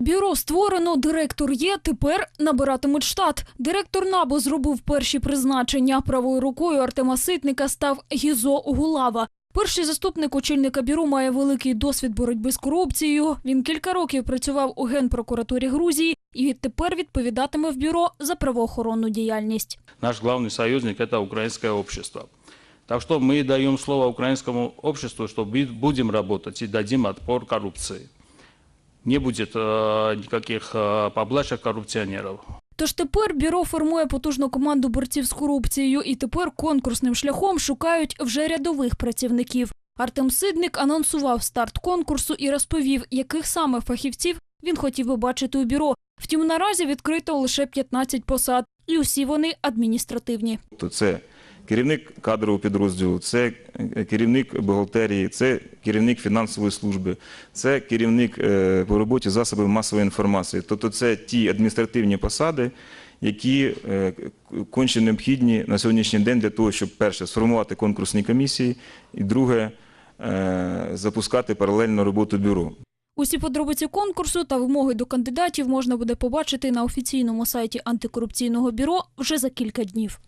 Бюро створено, директор є, тепер набиратимуть штат. Директор НАБУ зробив перші призначення. Правою рукою Артема Ситника став Гізо Гулава. Перший заступник очільника бюро має великий досвід боротьби з корупцією. Він кілька років працював у Генпрокуратурі Грузії і відтепер відповідатиме в бюро за правоохоронну діяльність. Наш главный союзник – это украинское общество. Так что мы даем слово украинскому обществу, что би- будем работать и дадим отпор коррупции. Не будет э, никаких э, поблажек коррупционеров. Тож тепер бюро формує потужну команду борців з корупцією, і тепер конкурсним шляхом шукають вже рядових працівників. Артем Сидник анонсував старт конкурсу і розповів, яких саме фахівців він хотів би бачити у бюро. Втім, наразі відкрито лише 15 посад, і усі вони адміністративні. То це керівник кадрового підрозділу, це керівник бухгалтерії, це керівник фінансової служби, це керівник е, по роботі засобів масової інформації. Тобто це ті адміністративні посади, які е, конче необхідні на сьогоднішній день для того, щоб перше сформувати конкурсні комісії, і друге е, запускати паралельно роботу бюро. Усі подробиці конкурсу та вимоги до кандидатів можна буде побачити на офіційному сайті антикорупційного бюро вже за кілька днів.